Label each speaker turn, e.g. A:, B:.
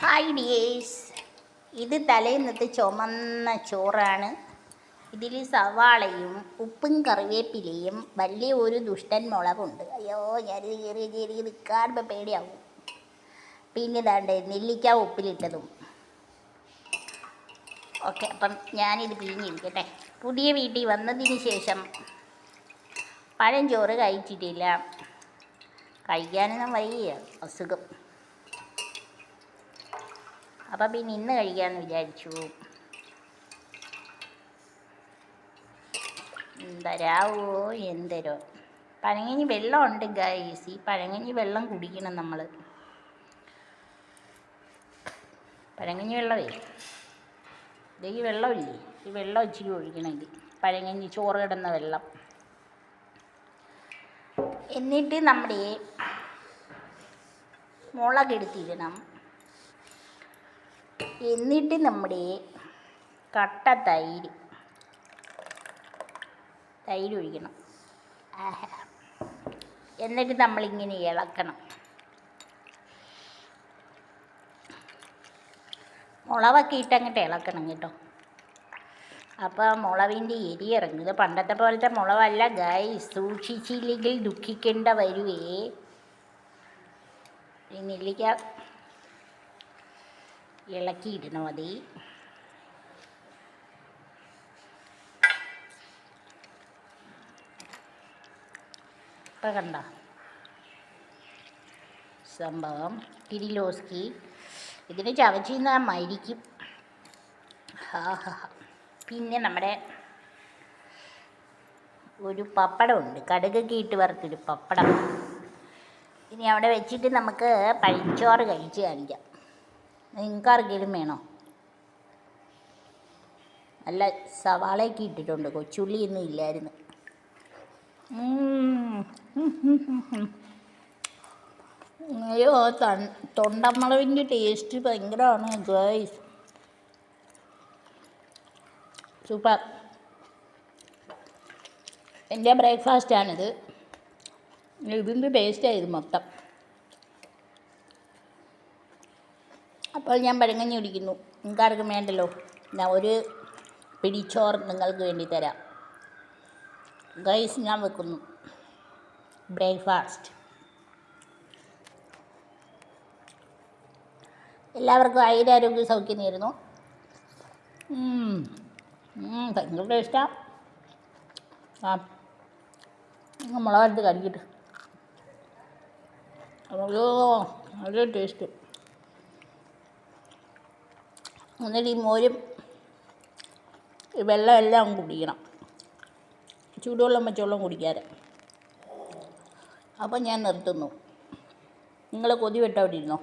A: Hi dears ഇത് തലേന്നത്തെ ചുമന്ന ചോറാണ്. ഇതിൽ സവാളയും ഉപ്പും കറിവേപ്പിലയും വലിയ ഒരു ദുഷ്ടൻ മുളകുണ്ട്. അയ്യോ ഞാൻ ചെറിയ ഇത് കാണുമ്പോൾ പേടിയാവും. പിന്നെ ഇതാണ്ട് നെല്ലിക്ക ഉപ്പിലിട്ടതും. ഓക്കെ അപ്പം ഞാനിത് പിഴിഞ്ഞിരിക്കട്ടെ. പുതിയ വീട്ടിൽ വന്നതിന് ശേഷം പഴഞ്ചോറ് കഴിച്ചിട്ടില്ല. കഴിക്കാനൊന്നും വയ്യ അസുഖം. അപ്പം പിന്നെ ഇന്ന് കഴിക്കാമെന്ന് വിചാരിച്ചു. എന്തരാവോ എന്തരോ. പഴങ്ങഞ്ഞി വെള്ളമുണ്ട് ഗൈസ് ഈ പഴങ്ങഞ്ഞി വെള്ളം കുടിക്കണം നമ്മൾ പഴങ്ങഞ്ഞി വെള്ളമേ? ഇത് ഈ വെള്ളമില്ലേ? ഈ വെള്ളം ഇച്ചിരി ഒഴിക്കണമെങ്കിൽ പഴങ്ങഞ്ഞി ചോറ് കിടന്ന വെള്ളം. എന്നിട്ട് നമ്മുടെ മുളകെടുത്തിടണം എന്നിട്ട് നമ്മുടെ കട്ട തൈര്. തൈര് ഒഴിക്കണം. എന്നിട്ട് നമ്മളിങ്ങനെ ഇളക്കണം. മുളകൊക്കെ ഇട്ടങ്ങോട്ട് ഇളക്കണം കേട്ടോ. അപ്പോൾ മുളവിന്റെ എരി ഇറങ്ങും. ഇത് പണ്ടത്തെ പോലത്തെ മുളവല്ല ഗായ് സൂക്ഷിച്ചില്ലെങ്കിൽ ദുഃഖിക്കേണ്ട വരുവേ. നെല്ലിക്ക ഇളക്കിയിടണം മതി ഇപ്പം കണ്ട സംഭവം കിരിലോസ്കി ഇതിന് ചവച്ചിന്ന് മരിക്കും. ഹാ ഹാ. പിന്നെ നമ്മുടെ ഒരു പപ്പടമുണ്ട്. കടുകൊക്കെ ഇട്ട് വറുത്തൊരു പപ്പടം. ഇനി അവിടെ വെച്ചിട്ട് നമുക്ക് പഴിച്ചോറ് കഴിച്ച് കാണിക്കാം. നിങ്ങൾക്ക് ആർക്കെങ്കിലും വേണോ? നല്ല സവാളയൊക്കെ ഇട്ടിട്ടുണ്ട്. കൊച്ചുള്ളിയൊന്നും ഇല്ലായിരുന്നു. അയ്യോ തൺ തൊണ്ടമ്മളവിന്റെ ടേസ്റ്റ് ഭയങ്കരമാണ്. Guys super. എന്റെ ബ്രേക്ക്ഫാസ്റ്റാണിത് ഇതിന്റെ ടേസ്റ്റായിരുന്നു മൊത്തം. അപ്പോൾ ഞാൻ പഴങ്കഞ്ഞി കുടിക്കുന്നു. നിങ്ങൾക്ക് ആർക്കും വേണ്ടല്ലോ. ഞാൻ ഒരു പിടിച്ചോറ് നിങ്ങൾക്ക് വേണ്ടി തരാം. ഗൈസ് ഞാൻ വെക്കുന്നു. ബ്രേക്ക്ഫാസ്റ്റ്. എല്ലാവർക്കും ആയുരാരോഗ്യ സൗഖ്യം നേരുന്നു. ഭയങ്കര ടേസ്റ്റാണ് ആ നിങ്ങൾ മുളകെടുത്ത് കടിക്കിട്ട്. അയ്യോ നല്ല ടേസ്റ്റ്. എന്നിട്ട് ഈ മോരും ഈ വെള്ളം എല്ലാം കുടിക്കണം. ചൂടുവെള്ളം വെച്ചോളം കുടിക്കാതെ. അപ്പം ഞാൻ നിർത്തുന്നു. നിങ്ങൾ കൊതി വിട്ടവിടെ ഇരുന്നോ